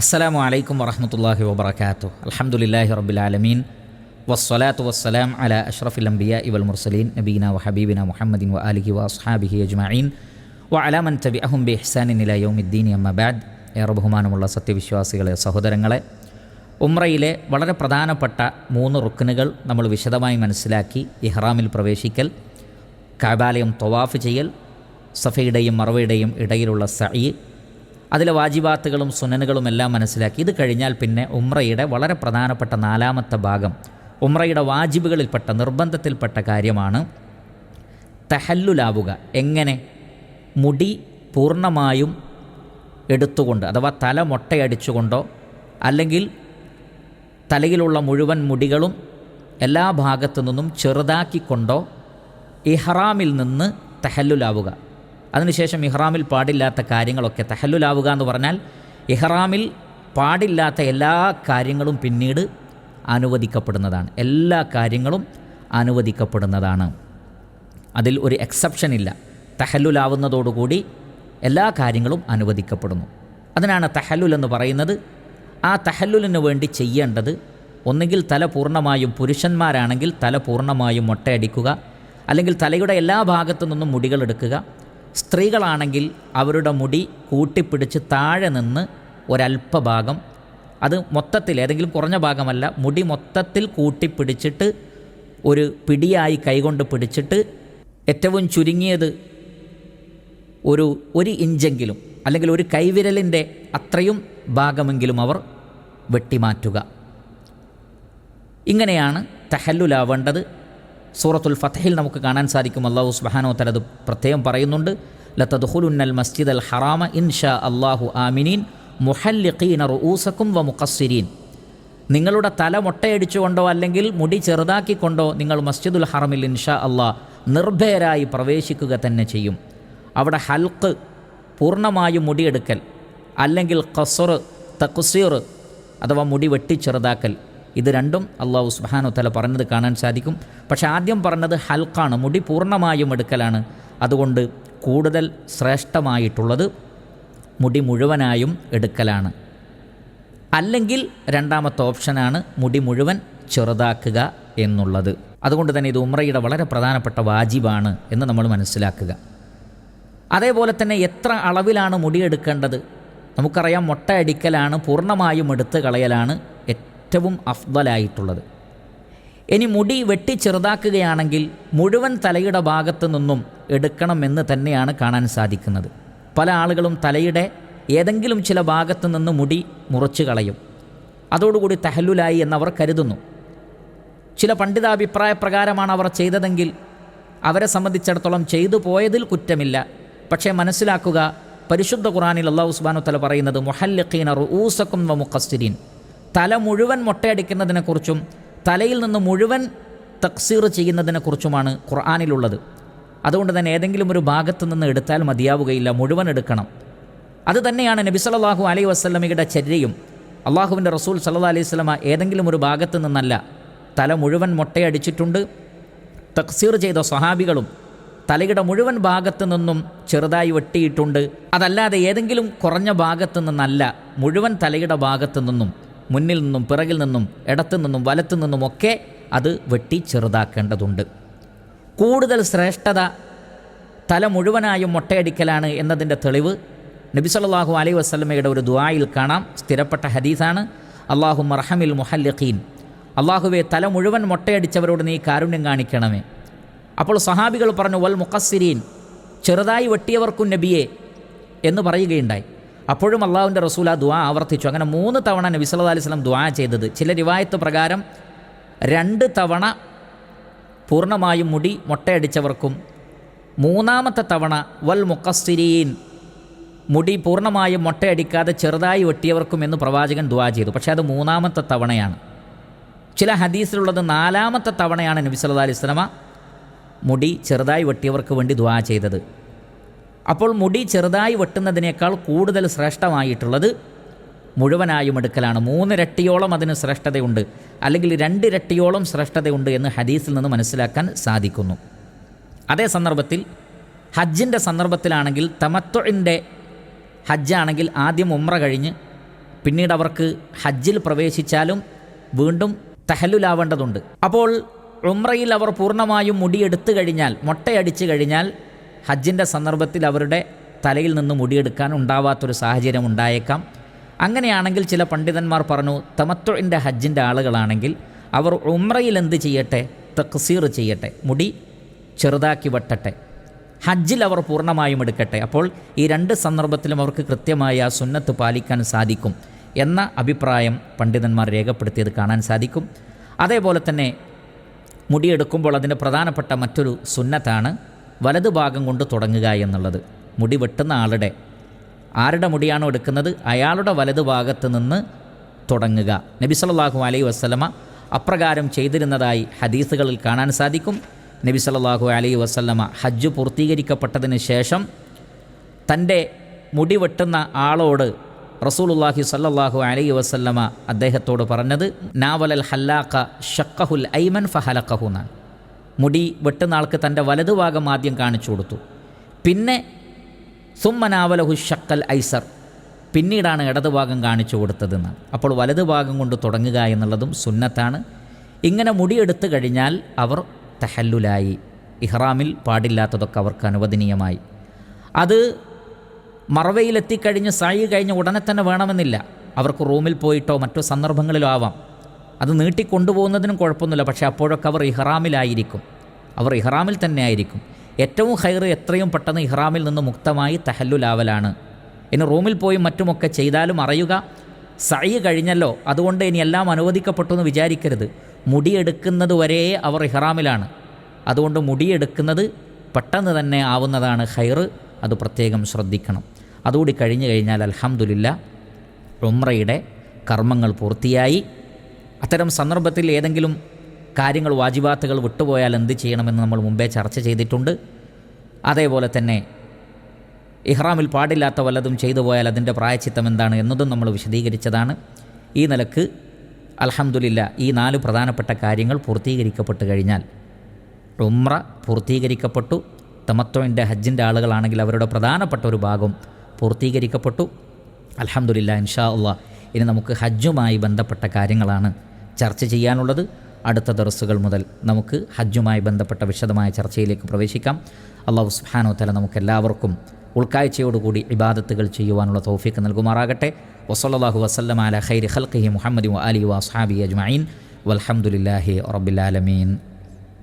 അസ്സലാമു അലൈക്കും വറഹമത്തല്ലാഹി വബർക്കാത്തു അൽഹംദുലില്ലാഹി റബ്ബിൽ ആലമീൻ. വസ്സലാത്തു വസ്സലാം അല അഷ്റഫിൽ അംബിയ ഇവൽ മുർസലീൻ. നബീന വഹബീബിന മുഹമ്മദിൻ വ ആലിഹി വ അസ്ഹാബിഹി അജ്മഈൻ. വ അലാമൻ തബി അഹും ബി ഇഹ്സാനിൻ ഇല യൗമിദ്ദീൻ അമ്മബാദ് ഏറെ ബഹുമാനമുള്ള സത്യവിശ്വാസികളെ സഹോദരങ്ങളെ ഉമ്രയിലെ വളരെ പ്രധാനപ്പെട്ട മൂന്ന് റുക്കനുകൾ നമ്മൾ വിശദമായി മനസ്സിലാക്കി. ഇഹ്റാമിൽ പ്രവേശിക്കൽ കാബാലയം തൊവാഫ് ചെയ്യൽ സഫയുടെയും മറവയുടെയും ഇടയിലുള്ള സഈ അതിലെ വാജിബാത്തുകളും സുനനുകളും എല്ലാം മനസ്സിലാക്കി. ഇത് കഴിഞ്ഞാൽ പിന്നെ ഉമ്രയുടെ വളരെ പ്രധാനപ്പെട്ട നാലാമത്തെ ഭാഗം ഉമ്രയുടെ വാജിബുകളിൽപ്പെട്ട നിർബന്ധത്തിൽപ്പെട്ട കാര്യമാണ് തഹല്ലുലാവുക. എങ്ങനെ? മുടി പൂർണമായും എടുത്തുകൊണ്ട് അഥവാ തല മൊട്ടയടിച്ചുകൊണ്ടോ അല്ലെങ്കിൽ തലയിലുള്ള മുഴുവൻ മുടികളും എല്ലാ ഭാഗത്തു നിന്നും ചെറുതാക്കിക്കൊണ്ടോ ഇഹ്റാമിൽ നിന്ന് തഹല്ലുലാവുക. അതിനുശേഷം ഇഹ്റാമിൽ പാടില്ലാത്ത കാര്യങ്ങളൊക്കെ തഹല്ലുലാവുക എന്ന് പറഞ്ഞാൽ ഇഹ്റാമിൽ പാടില്ലാത്ത എല്ലാ കാര്യങ്ങളും പിന്നീട് അനുവദിക്കപ്പെടുന്നതാണ്. എല്ലാ കാര്യങ്ങളും അനുവദിക്കപ്പെടുന്നതാണ്. അതിൽ ഒരു എക്സെപ്ഷൻ ഇല്ല. തഹല്ലുലാവുന്നതോടുകൂടി എല്ലാ കാര്യങ്ങളും അനുവദിക്കപ്പെടുന്നു. അതിനാണ് തഹല്ലുൽ എന്ന് പറയുന്നത്. ആ തഹല്ലുലിന് വേണ്ടി ചെയ്യേണ്ടത് ഒന്നുകിൽ തല പൂർണമായും പുരുഷന്മാരാണെങ്കിൽ തല പൂർണമായും മൊട്ടയടിക്കുക അല്ലെങ്കിൽ തലയുടെ എല്ലാ ഭാഗത്തു നിന്നും മുടികൾ എടുക്കുക സ്ത്രീകളാണെങ്കിൽ അവരുടെ മുടി കൂട്ടിപ്പിടിച്ച് താഴെ നിന്ന് ഒരല്പഭാഗം അത് മൊത്തത്തിൽ ഏതെങ്കിലും കുറഞ്ഞ ഭാഗമല്ല മുടി മൊത്തത്തിൽ കൂട്ടിപ്പിടിച്ചിട്ട് ഒരു പിടിയായി കൈകൊണ്ട് പിടിച്ചിട്ട് ഏറ്റവും ചുരുങ്ങിയത് ഒരു ഒരു ഇഞ്ചെങ്കിലും അല്ലെങ്കിൽ ഒരു കൈവിരലിന്റെ അത്രയും ഭാഗമെങ്കിലും അവർ വെട്ടിമാറ്റുക. ഇങ്ങനെയാണ് തഹല്ലുലാവേണ്ടത്. സൂറത്തുൽ ഫത്തഹിൽ നമുക്ക് കാണാൻ സാധിക്കും. അള്ളാഹു സുബാനോ തലത് പ്രത്യേകം പറയുന്നുണ്ട്. ലത്തദ്ഹുലുന്നൽ മസ്ജിദ് അൽ ഹറാമ ഇൻഷാ അള്ളാഹു ആമിനീൻ മുഹല്ലിഖീന റുഊസക്കും വ മുഖസ്സിരീൻ. നിങ്ങളുടെ തല മൊട്ടയടിച്ചുകൊണ്ടോ അല്ലെങ്കിൽ മുടി ചെറുതാക്കിക്കൊണ്ടോ നിങ്ങൾ മസ്ജിദുൽ ഹറമിൽ ഇൻഷാ അള്ളാഹ് നിർഭയരായി പ്രവേശിക്കുക തന്നെ ചെയ്യും. അവിടെ ഹൽക്ക് പൂർണമായും മുടിയെടുക്കൽ അല്ലെങ്കിൽ ഖസർ തക്കുസീർ അഥവാ മുടി വെട്ടി ചെറുതാക്കൽ ഇത് രണ്ടും അള്ളാഹു സുബാനു തല പറഞ്ഞത് കാണാൻ സാധിക്കും. പക്ഷേ ആദ്യം പറഞ്ഞത് ഹൽക്കാണ് മുടി പൂർണമായും എടുക്കലാണ്. അതുകൊണ്ട് കൂടുതൽ ശ്രേഷ്ഠമായിട്ടുള്ളത് മുടി മുഴുവനായും എടുക്കലാണ്. അല്ലെങ്കിൽ രണ്ടാമത്തെ ഓപ്ഷനാണ് മുടി മുഴുവൻ ചെറുതാക്കുക എന്നുള്ളത്. അതുകൊണ്ട് തന്നെ ഇത് ഉമ്രയുടെ വളരെ പ്രധാനപ്പെട്ട വാജിബാണ് എന്ന് നമ്മൾ മനസ്സിലാക്കുക. അതേപോലെ തന്നെ എത്ര അളവിലാണ് മുടിയെടുക്കേണ്ടത് നമുക്കറിയാം മുട്ടയടിക്കലാണ് പൂർണമായും എടുത്ത് കളയലാണ്. ഏറ്റവും അഫ്ദലായിട്ടുള്ളത്. ഇനി മുടി വെട്ടി ചെറുതാക്കുകയാണെങ്കിൽ മുഴുവൻ തലയുടെ ഭാഗത്തു നിന്നും എടുക്കണമെന്ന് തന്നെയാണ് കാണാൻ സാധിക്കുന്നത്. പല ആളുകളും തലയുടെ ഏതെങ്കിലും ചില ഭാഗത്തു നിന്ന് മുടി മുറിച്ചു കളയും. അതോടുകൂടി തഹല്ലുലായി എന്നവർ കരുതുന്നു. ചില പണ്ഡിതാഭിപ്രായ പ്രകാരമാണ് അവർ ചെയ്തതെങ്കിൽ അവരെ സംബന്ധിച്ചിടത്തോളം ചെയ്തു പോയതിൽ കുറ്റമില്ല. പക്ഷേ മനസ്സിലാക്കുക പരിശുദ്ധ ഖുറാനിൽ അള്ളാഹു സുബാനു തല പറയുന്നത് അറു ഊസക്കും വ മുഖസ്തിരീൻ. തല മുഴുവൻ മുട്ടയടിക്കുന്നതിനെക്കുറിച്ചും തലയിൽ നിന്ന് മുഴുവൻ തക്സീർ ചെയ്യുന്നതിനെക്കുറിച്ചുമാണ് ഖുർആാനിലുള്ളത്. അതുകൊണ്ട് തന്നെ ഏതെങ്കിലും ഒരു ഭാഗത്ത് നിന്ന് എടുത്താൽ മതിയാവുകയില്ല മുഴുവൻ എടുക്കണം. അത് തന്നെയാണ് നബി സല്ലല്ലാഹു അലൈഹി വസ്ലമിയുടെ ചര്യയും. അള്ളാഹുവിന്റെ റസൂൽ സല്ലാ അലൈഹി സ്വലമ ഏതെങ്കിലും ഒരു ഭാഗത്ത് നിന്നല്ല തല മുഴുവൻ മുട്ടയടിച്ചിട്ടുണ്ട് തക്സീർ ചെയ്ത സ്വഹാബികളും തലയുടെ മുഴുവൻ ഭാഗത്ത് നിന്നും ചെറുതായി വെട്ടിയിട്ടുണ്ട്. അതല്ലാതെ ഏതെങ്കിലും കുറഞ്ഞ ഭാഗത്ത് നിന്നല്ല മുഴുവൻ തലയുടെ ഭാഗത്ത് നിന്നും മുന്നിൽ നിന്നും പിറകിൽ നിന്നും ഇടത്തു നിന്നും വലത്തു നിന്നുമൊക്കെ അത് വെട്ടി ചെറുതാക്കേണ്ടതുണ്ട്. കൂടുതൽ ശ്രേഷ്ഠത തല മുഴുവനായും മുട്ടയടിക്കലാണ് എന്നതിന്റെ തെളിവ് നബി സല്ലല്ലാഹു അലൈഹി വസ്ലമയുടെ ഒരു ദുആയിൽ കാണാം. സ്ഥിരപ്പെട്ട ഹദീസാണ്. അള്ളാഹു മർഹമിൽ മുഹല്ലഖീൻ. അള്ളാഹുവെ തല മുഴുവൻ മുട്ടയടിച്ചവരോട് നീ കാരുണ്യം കാണിക്കണമേ. അപ്പോൾ സഹാബികൾ പറഞ്ഞു വൽ മുഖസ്സിരീൻ ചെറുതായി വെട്ടിയവർക്കും നബിയെ എന്ന് പറയുകയുണ്ടായി. അപ്പോഴും അള്ളാഹുവിന്റെ റസൂൽ ആ ദുആ ആവർത്തിച്ചു. അങ്ങനെ മൂന്ന് തവണ നബി സല്ലാ അലൈഹി ദ്വാ ചെയ്തത്. ചില റിവായത്ത് പ്രകാരം രണ്ട് തവണ പൂർണമായും മുടി മുട്ടയടിച്ചവർക്കും മൂന്നാമത്തെ തവണ വൽ മുക്കസ്തിരീൻ മുടി പൂർണമായും മുട്ടയടിക്കാതെ ചെറുതായി വെട്ടിയവർക്കും എന്ന് പ്രവാചകൻ ദുആ ചെയ്തു. പക്ഷേ അത് മൂന്നാമത്തെ തവണയാണ്. ചില ഹദീസിലുള്ളത് നാലാമത്തെ തവണയാണ് നബി സല്ലാ അലൈഹി വസല്ലമ മുടി ചെറുതായി വെട്ടിയവർക്ക് വേണ്ടി ദുആ ചെയ്തത്. അപ്പോൾ മുടി ചെറുതായി വെട്ടുന്നതിനേക്കാൾ കൂടുതൽ ശ്രേഷ്ഠമായിട്ടുള്ളത് മുഴുവനായും എടുക്കലാണ്. മൂന്നിരട്ടിയോളം അതിന് ശ്രേഷ്ഠതയുണ്ട്. അല്ലെങ്കിൽ രണ്ടിരട്ടിയോളം ശ്രേഷ്ഠതയുണ്ട് എന്ന് ഹദീസിൽ നിന്ന് മനസ്സിലാക്കാൻ സാധിക്കുന്നു. അതേ സന്ദർഭത്തിൽ ഹജ്ജിന്റെ സന്ദർഭത്തിലാണെങ്കിൽ തമത്തൊഴിന്റെ ഹജ്ജാണെങ്കിൽ ആദ്യം ഉമ്ര കഴിഞ്ഞ് പിന്നീട് അവർക്ക് ഹജ്ജിൽ പ്രവേശിച്ചാലും വീണ്ടും തഹലുലാവേണ്ടതുണ്ട് അപ്പോൾ ഉമ്രയിൽ അവർ പൂർണമായും മുടിയെടുത്തു കഴിഞ്ഞാൽ മൊട്ടയടിച്ചു കഴിഞ്ഞാൽ ഹജ്ജിന്റെ സന്ദർഭത്തിൽ അവരുടെ തലയിൽ നിന്ന് മുടിയെടുക്കാൻ ഉണ്ടാവാത്തൊരു സാഹചര്യം ഉണ്ടായേക്കാം. അങ്ങനെയാണെങ്കിൽ ചില പണ്ഡിതന്മാർ പറഞ്ഞു തമത്തൊഴിന്റെ ഹജ്ജിന്റെ ആളുകളാണെങ്കിൽ അവർ ഉമ്രയിൽ എന്ത് ചെയ്യട്ടെ? തക്സീർ ചെയ്യട്ടെ. മുടി ചെറുതാക്കി വെട്ടട്ടെ. ഹജ്ജിൽ അവർ പൂർണമായും എടുക്കട്ടെ. അപ്പോൾ ഈ രണ്ട് സന്ദർഭത്തിലും അവർക്ക് കൃത്യമായി ആ സുന്നത്ത് പാലിക്കാൻ സാധിക്കും എന്ന അഭിപ്രായം പണ്ഡിതന്മാർ രേഖപ്പെടുത്തിയത് കാണാൻ സാധിക്കും. അതേപോലെ തന്നെ മുടിയെടുക്കുമ്പോൾ അതിന്റെ പ്രധാനപ്പെട്ട മറ്റൊരു സുന്നത്താണ് വലതു ഭാഗം കൊണ്ട് തുടങ്ങുക എന്നുള്ളത്. മുടി വെട്ടുന്ന ആളുടെ ആരുടെ മുടിയാണോ എടുക്കുന്നത് അയാളുടെ വലതു ഭാഗത്ത് നിന്ന് തുടങ്ങുക. നബി സല്ലല്ലാഹു അലൈഹി വസ്ലമ അപ്രകാരം ചെയ്തിരുന്നതായി ഹദീസുകളിൽ കാണാൻ സാധിക്കും. നബി സല്ലല്ലാഹു അലൈഹി വസല്ലമ ഹജ്ജ് പൂർത്തീകരിക്കപ്പെട്ടതിന് ശേഷം തന്റെ മുടി വെട്ടുന്ന ആളോട് റസൂലുല്ലാഹി സല്ലാഹു അലൈ വസ്ലമ അദ്ദേഹത്തോട് പറഞ്ഞത് നാവലൽ ഹല്ലാഖ ഷക്കഹുൽ ഐമൻ ഫഹലക്കഹു എന്നാണ്. മുടി വെട്ടുന്നാൾക്ക് തന്റെ വലതുഭാഗം ആദ്യം കാണിച്ചു കൊടുത്തു. പിന്നെ സുമ്മനാവലഹു ഷക്കൽ ഐസർ. പിന്നീടാണ് ഇടതുഭാഗം കാണിച്ചു കൊടുത്തതെന്നാണ് അപ്പോൾ വലതുഭാഗം കൊണ്ട് തുടങ്ങുക എന്നുള്ളതും സുന്നത്താണ്. ഇങ്ങനെ മുടിയെടുത്തു കഴിഞ്ഞാൽ അവർ തഹല്ലുലായി. ഇഹ്റാമിൽ പാടില്ലാത്തതൊക്കെ അവർക്ക് അനുവദനീയമായി. അത് മറവയിലെത്തിക്കഴിഞ്ഞ് സായി കഴിഞ്ഞ് ഉടനെ തന്നെ വേണമെന്നില്ല. അവർക്ക് റൂമിൽ പോയിട്ടോ മറ്റു സന്ദർഭങ്ങളിലോ ആവാം. അത് നീട്ടിക്കൊണ്ടുപോകുന്നതിനും കുഴപ്പമൊന്നുമില്ല. പക്ഷേ അപ്പോഴൊക്കെ അവർ ഇഹ്റാമിലായിരിക്കും. അവർ ഇഹ്റാമിൽ തന്നെ ആയിരിക്കും ഏറ്റവും ഹൈർ എത്രയും പെട്ടെന്ന് ഇഹ്റാമിൽ നിന്ന് മുക്തമായി തഹല്ലുലാവലാണ്. ഇനി റൂമിൽ പോയി മറ്റുമൊക്കെ ചെയ്താലും അറിയുക സഴി കഴിഞ്ഞല്ലോ. അതുകൊണ്ട് ഇനി എല്ലാം അനുവദിക്കപ്പെട്ടു എന്ന് വിചാരിക്കരുത്. മുടിയെടുക്കുന്നത് വരെ അവർ ഇഹ്റാമിലാണ്. അതുകൊണ്ട് മുടിയെടുക്കുന്നത് പെട്ടെന്ന് തന്നെ ആവുന്നതാണ് ഹൈർ അത് പ്രത്യേകം ശ്രദ്ധിക്കണം. അതുകൂടി കഴിഞ്ഞു കഴിഞ്ഞാൽ അലഹമുല്ല ഉമ്രയുടെ കർമ്മങ്ങൾ പൂർത്തിയായി. അത്തരം സന്ദർഭത്തിൽ ഏതെങ്കിലും കാര്യങ്ങൾ വാജിബാത്തുകൾ വിട്ടുപോയാൽ എന്ത് ചെയ്യണമെന്ന് നമ്മൾ മുമ്പേ ചർച്ച ചെയ്തിട്ടുണ്ട്. അതേപോലെ തന്നെ ഇഹ്റാമിൽ പാടില്ലാത്ത വല്ലതും ചെയ്തു പോയാൽ അതിന്റെ പ്രായച്ചിത്തം എന്താണ് എന്നതും നമ്മൾ വിശദീകരിച്ചതാണ്. ഈ നിലയ്ക്ക് അലഹമുല്ല ഈ നാല് പ്രധാനപ്പെട്ട കാര്യങ്ങൾ പൂർത്തീകരിക്കപ്പെട്ട് കഴിഞ്ഞാൽ ഉമ്ര പൂർത്തീകരിക്കപ്പെട്ടു തമത്വന്റെ ഹജ്ജിന്റെ ആളുകളാണെങ്കിൽ അവരുടെ പ്രധാനപ്പെട്ട ഒരു ഭാഗം പൂർത്തീകരിക്കപ്പെട്ടു. അലഹമുല്ല ഇൻഷാ അള്ളാ ഇനി നമുക്ക് ഹജ്ജുമായി ബന്ധപ്പെട്ട കാര്യങ്ങളാണ് ചർച്ച ചെയ്യാനുള്ളത് അടുത്ത ദർസുകൾ മുതൽ നമുക്ക് ഹജ്ജുമായി ബന്ധപ്പെട്ട വിശദമായ ചർച്ചയിലേക്ക് പ്രവേശിക്കാം. അള്ളാഹു സുഹാനോ തല നമുക്കെല്ലാവർക്കും ഉൾക്കാഴ്ചയോടുകൂടി ഇബാദത്തുകൾ ചെയ്യുവാനുള്ള തൗഫീക്ക് നൽകുമാറാകട്ടെ. വസല്ലാഹു വസ്ലം അല ഖൈരി ഹൽഖി മുഹമ്മദ് അലി വാസ്ഹാബി അജ്മീൻ വലഹമുല്ലാഹി റബ്ബിലാലമീൻ